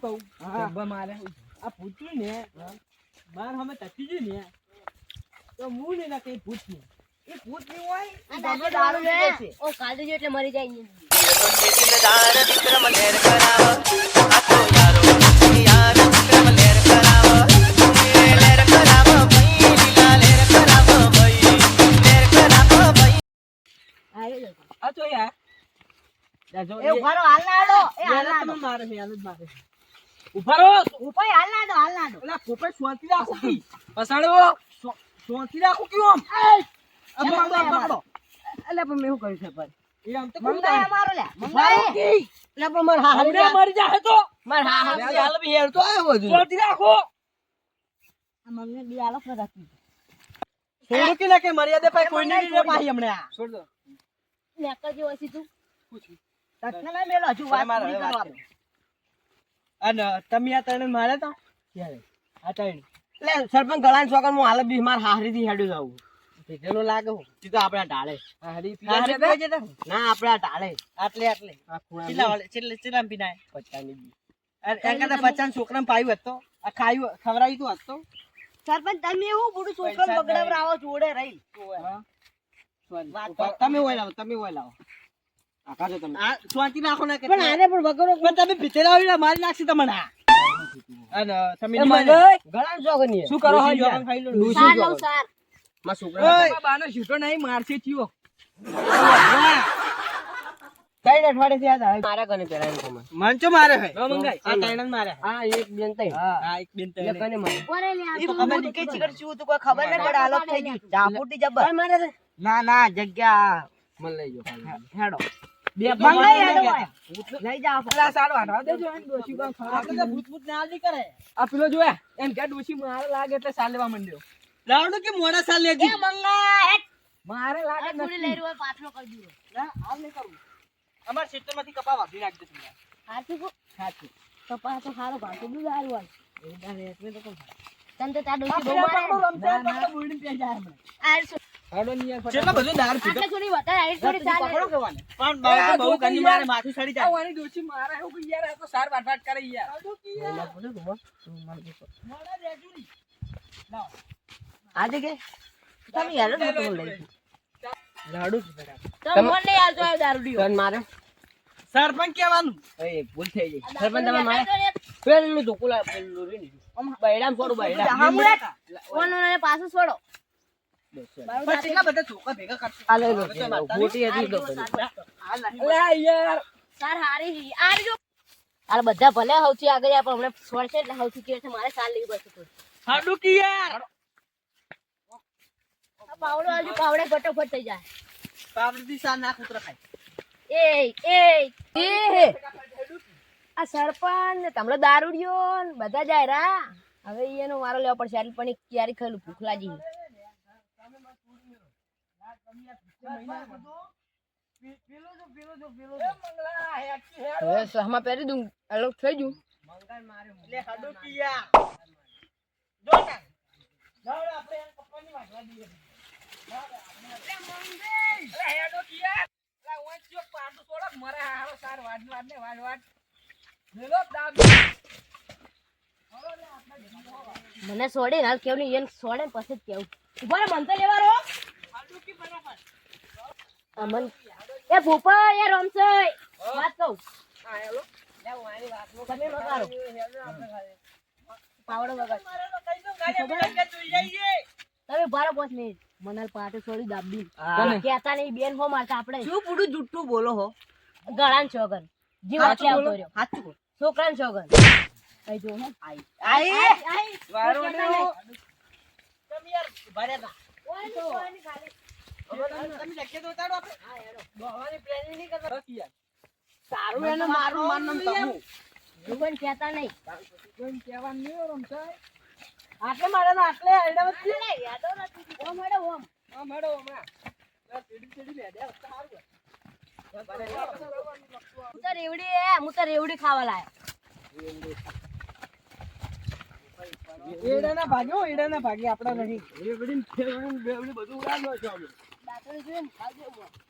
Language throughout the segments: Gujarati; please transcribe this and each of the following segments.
શું કહું જબ્બા મારે. આ પૂછ્યું ને માર સામે તકી ગયું ને તો હું ને ના કઈ પૂછ ને એ પૂછ નહીં હોય આ દાદા દારૂ લે. ઓ કાઢી જો એટલે મરી જાય આ તો યાર એ ઊભા હાલ ના આડો. એ હાલ ના મારે છે યાર જ મારે છે. ઊભા રહો. ઉપર હાલ ના હાલ ના શાંતિ રાખો કી. પસાડો શાંતિ રાખો પકડો, પકડો. એટલે પણ મેં શું કર્યું છે પર કે. મર્યાદા કોઈ નહીં હમણાં. દો. મેલો હજુ વાત પૂરી હવે કરો વાત આપણે. અને તમે આ ત્રણ મારે તો? આ ત્રણ એટલે સરપંચ ગળાની છોકર હું હાલ બી મારે હાહરી થી હેડ્યું જાવું પીધેલો લાગે તે તો આપણા ઢાળે. હારી હારી પીવા ના આપણા ઢાળે. આટલે આટલે. કેટલા વાળે કેટલે કેટલા પીનાય. પચાની બી. એમ કરતા પચાસ છોકરા પાયું હતો આ ખાયું ખવરાયું તું હતો સરપંચ તમે એવું બુડું છોકરાને પૈસા બગડાવરાવો જોડે રહી. તમે હોય લાવો તમે હોય લાવો. આખા છો તમે. આ શાંતિ રાખો ને પણ આને પણ બગડો પણ તમે ભીતરે આવીને મારી નાખશી તમને. અને તમે એ નહીં માને. મંગાઈ. ગળાની છોકરની શું કરો હા જોગન ખાઈ લો ડૂસી સાર ગયો. લઉં છોકરા બાનો છૂટો નહીં મારશે ચિયો ત્રણ અઠવાડિયે થયા હતા મારા કને પેલા એમ ખબર. મારે હે. ન મંગાય. આ ત્રણ મારે હા. એક બેન તઈ. હા એક બેન એટલે કને મારે. કોને લે આ તો તો કે ચીકર શું હતું કોઈ ખબર નહીં પડે હાલત થઈ ગઈ ઝાપુટી જબર. મારે ના ના જગ્યા. મને લઈ જાઓ હેડો. બે. લઈ જાઓ પેલા સારો હટાવ દેજો ડોશી. તો ભૂત ભૂત ના હાલી કરે આ પેલો જોયા એમ કે ડોશી મારે લાગે એટલે સાલ લેવા માંડ્યો રાવણો કે મોડા સાલ લેજો એ મંગાય હેટ. મારે લાગે આ લઈ રહ્યો હોય, પાછલો ના હાલ નહીં કરું અમાર ક્ષેત્રમાંથી કપા વાપરી નાખજો તમે હાચું કહું? સાચું કપાસ તો સારો ભાવ બી સારું હોય. તો. તને તો ડોશી બહુ મારે. જાય આ કેટલો બધો દારૂ પીધો. થોડી વધારે, આટલે થોડી પકડો કેવાને. પણ બાબા બહુ ગંદી મારે માથું સડી જાય. આવવાની ડોશી મારે એવું કે યાર આ તો સાર વાટ વાટ કરે યાર. મોડા રહેજો નહીં. લાવો. આજે તમે યાર જ નતો લઈ લાડુ જ મને લઈ આવજો આ દારૂડિયો. તન મારે. સરપંચ કેવાનું એ ભૂલ થઈ ગઈ. સરપંચ તમે મારે? પેલું ધોકુલા પેલું રે ને બૈડામ છોડું બૈડા હા, મુરત. પાછું છોડો. બધા ભલે સૌથી આગળ પણ હમણાં છોડશે એટલે સૌથી કે છે મારે સાર લેવી પડશે. યાર ફટોફટ થઈ જાય એ આ સરપંચ ને તમલો દારૂડિયો બધા જાય રા હવે એનો મારો લેવો પડશે પણ ક્યારે ખાલું ભૂખ લાગી હવે સહમાં પહેરી દઉં. અલગ થઈ વાડ મને સોડે હાલ કેવું એને છોડે પછી જ કેવું. ઊભા મને તો લેવા રહો. હાડુ કી બરાબર અમન એ ભૂપા એ રમશે વાત કહું. હા હેલો. તમે વગાડો. હેડો આપણે ખાલી પાવડો વગાડ. મારે તો કઈ દો ગાડી આપણે કે જોઈ જઈએ તમે બારો પોચ મિનિટ મને પાટે છોડી દાબી. કેતા નહીં બેન હો મારતા આપણે. શું પૂરું જુઠ્ઠું બોલો હો? ગળાન છોગન. જીવ આટલે આવતો રહ્યો. સાચું બોલો. છોકરાન છોગન. કઈ જો હે. આઈ આઈ વારો કેતા નો નહીં. તમે યાર ભર્યા હતા ઓયની, ખાલી. સારું એને મારું માનમ તમું તું કહેતા નહીં. કોઈ કહેવાનું નહીં હોય રમસાય આટલે મારે ને આટલે આઈડા વચ્ચે. અરે, યાદો નથી. ઓમ હેડો, ઓમ. હા મેડો હમણાં આ સીડી સીડી લે દે સારું હું તો રેવડી હે, હું તો રેવડી ખાવા લાયો. એડા ના ભાગે હો એડા ના ભાગે આપડા નહીં રેવડી બધું ઉડાડ્યો છે અમે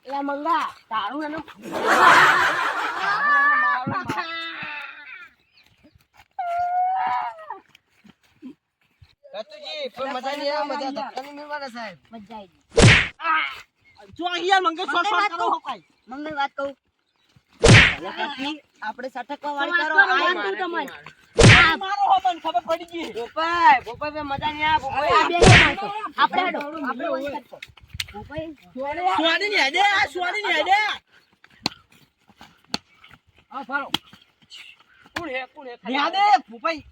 એટલે મંગા તારું એનું પણ મજા નહીં આવે વાત કહું. આપણે સટકવા વાળી આપણે વંશ કરતો. ભોપાઈ, સ્વાડી ની હેડે આ સ્વાડી ની હેડે હા, ફારો. કોણ હે, કોણ હે? હેડે ભૂપાઈ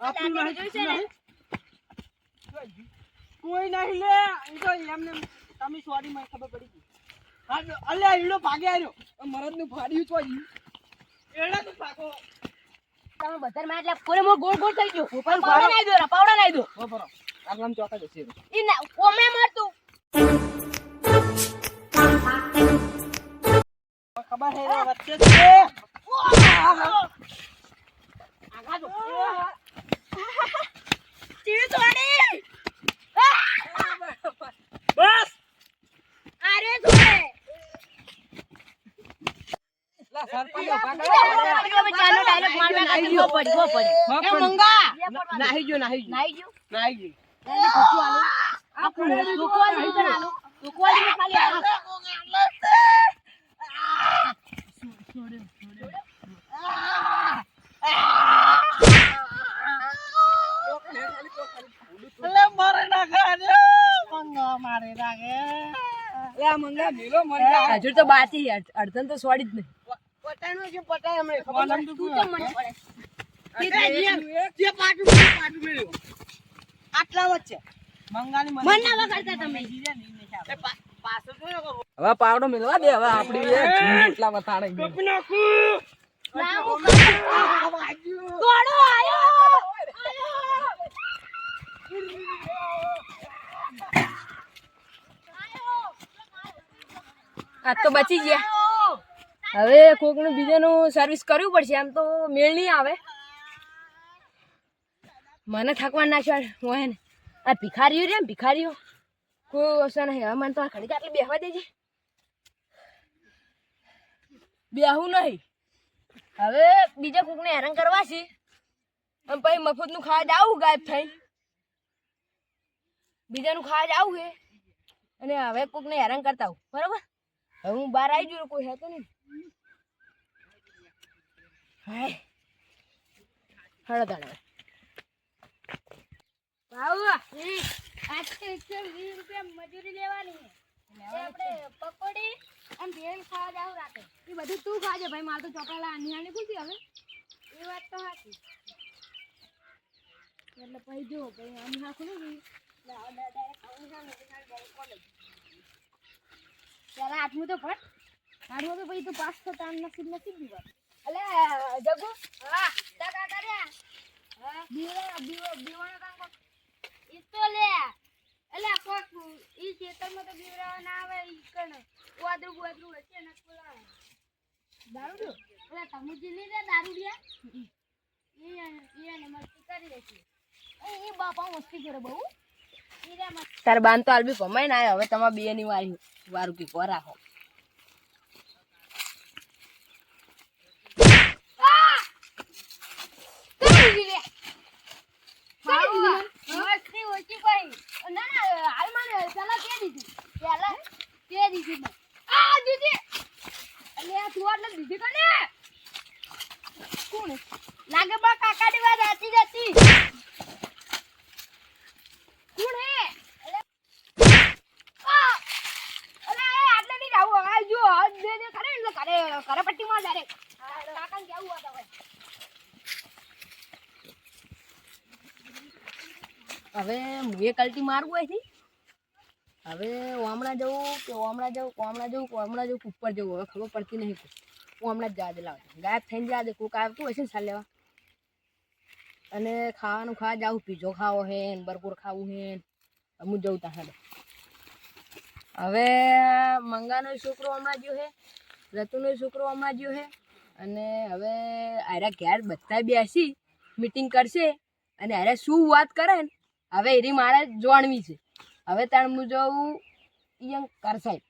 આપણું દાદીને નહીં, ને? કોઈ નહીં લે તો એમને તમે સ્વાડી માં ખબર પડી ગઈ અલ્યા ઈડો ભાગે આવ્યો મરદનું ફાડ્યું તો એડા નું ભાગો તમે બધાને માર્યા એટલે કોને મોં ગોળ ગોળ થઈ ગયો ભોપાઈ પાવડા નાઈ દો પાવડા નાઈ દો હો બરો આગલામ ચોકા જશે ઈ ના કોમે મારતું ખબર હે રે વચ્ચે છે આગા જો. નાહી જો. નાહી જો. નાહી જા. હજુ તો બાકી અડધન તો સોડી જ નહીં. પટાઈનું છે, પટાઈ હમણાં. ખબર કોલમ છે? તો તું તો મને પડે જે પાટું પાટું મેળ્યું. આટલા વચ્ચે. ના. હવે પાવડો મેળવા દે હવે આપડી એટલા ના આયો! આ તો બચી ગયા. હવે કોકનું બીજાનું સર્વિસ કરવું પડશે આમ તો મેળ નહીં આવે. મને થકવા નાખ્યા હોય ને. આ ભિખારીઓ રે ભિખારીઓ. કોઈ ઓછો નહીં હવે મને તો આ ઘડી આટલી બેહવા દેજે. બેહું નહીં. હવે બીજા કોકને હેરાન કરવા છે. અને પછી મફતનું ખાવા જાવું ગાયબ થઈ બીજાનું ખાવા જાવું છે. અને હવે કોકને હેરાન કરતા આવું. બરાબર? હવે હું બહાર આવી ગયો કોઈ હતો નહીં. હાય. હળો તાણે આજથી એકસો વીસ રૂપિયા મજૂરી લેવાની. આપણે પકોડી અને ભેળ ખાવા જાવ રાતે. એ બધું તું ખાજે ભાઈ મારે તો ચોપડા નિહાળી પૂછી હવે. એ વાત તો સાચી એટલે પછી જો ભાઈ આમ નાખું ને એટલે એટલે પેલા આઠમું તો ફટ. આઠમું તો પછી તું પાસ થતા નસીબ નસીબ દીવા અલે જગુ. હા ટકા કર્યા હા. બીવા બીવા બીવાનો કામ કર ઈ તો લે એટલે કોક ઈ ખેતરમાં તો બીવરાવા ના આવે ઈ કણ. વાદરું વાદરું હશે ને પેલા દારૂ એટલે તમુજી લઈ લે દારૂડિયા ઈ ઈ એને મસ્તી કરી લેશે એ ઈ બાપા મસ્તી કરે બહુ. તાર બાન તો આલબી કમાઈ ના હવે તમારે બે ની વારી વારું કી રાખો મસ્તી ઓછી કોઈ ના ના હાલ મને પેલા કે દીધી. પેલા કે દીધી મને આ દીધી. અલે તું આટલે દીધી કને કોણ લાગે બા કાકાની વાત આતી જતી કોણ હે અલે આ અલે આટલે ની જાવું આ જો આ દે દે કરે એટલે કરે કરે પટ્ટી માં જારે કાકા ને કેવું હતા હવે હવે હું એ કલ્ટી મારવું હોય હવે હમણાં જવું કે હમણાં જવું હમણાં જવું કે હમણાં જવું ઉપર જવું હવે ખબર પડતી નહીં હું હમણાં જ જવા દે લાવ ગાયબ થઈને જવા દે કોઈક આવતું હશે ને સાલ લેવા. અને ખાવાનું ખાવા જાવું પીઝો ખાવો હે ને ખાવું હે હું જવું ત્યાં હવે મંગાનો છોકરો હમણાં ગયો હે, રતુનો છોકરો હમણાં ગયો હે, અને હવે આરા ઘેર બધા બેસી મીટિંગ કરશે, અને અરે શું વાત કરે ને હવે એરી મારે જોણવી છે. હવે તાણ હું જવું ઈયં કર સાઈડ.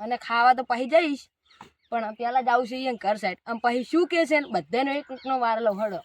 અને ખાવા તો પછી જઈશ, પણ પહેલાં જાઉં છું ઈયં કર સાઈડ. આમ પછી શું કહે છે ને, બધાનો એક એકનો વાર લો હડો.